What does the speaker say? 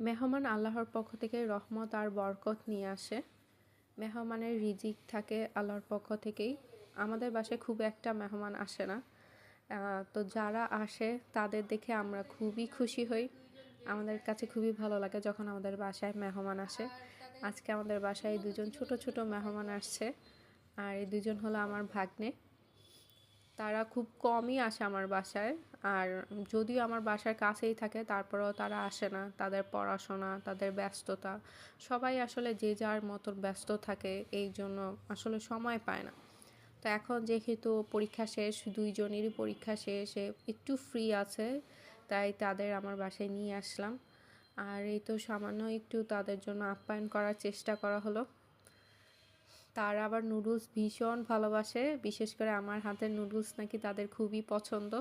মেহমান আল্লাহর পক্ষ থেকে রহমত আর বরকত নিয়ে আসে। মেহমানের রিজিক থাকে আল্লাহর পক্ষ থেকেই। আমাদের বাসায় খুব একটা মেহমান আসে না। তো যারা আসে, তাদের দেখে আমরা খুবই খুশি হই। আমাদের কাছে খুবই ভালো লাগে যখন আমাদের বাসায় মেহমান আসে। আজকে আমাদের বাসায় দুজন ছোট ছোট মেহমান আসছে। আর এই দুজন হলো আমার ভাগ্নে। তারা খুব কমই আসে আমার বাসায়। আর যদিও আমার বাসার কাছেই থাকে, তারপরেও তারা আসে না। তাদের পড়াশোনা, তাদের ব্যস্ততা, সবাই আসলে যে যার মতো ব্যস্ত থাকে, এই জন্য আসলে সময় পায় না। তো এখন যেহেতু পরীক্ষা শেষ, দুইজনেরই পরীক্ষা শেষে একটু ফ্রি আছে, তাই তাদের আমার বাসায় নিয়ে আসলাম। আর এই তো সামান্য একটু তাদের জন্য আপ্যায়ন করার চেষ্টা করা হলো। তারা আবার নুডলস ভীষণ ভালোবাসে বিশেষ করে আমার হাতের নুডলস নাকি তাদের খুবই পছন্দ।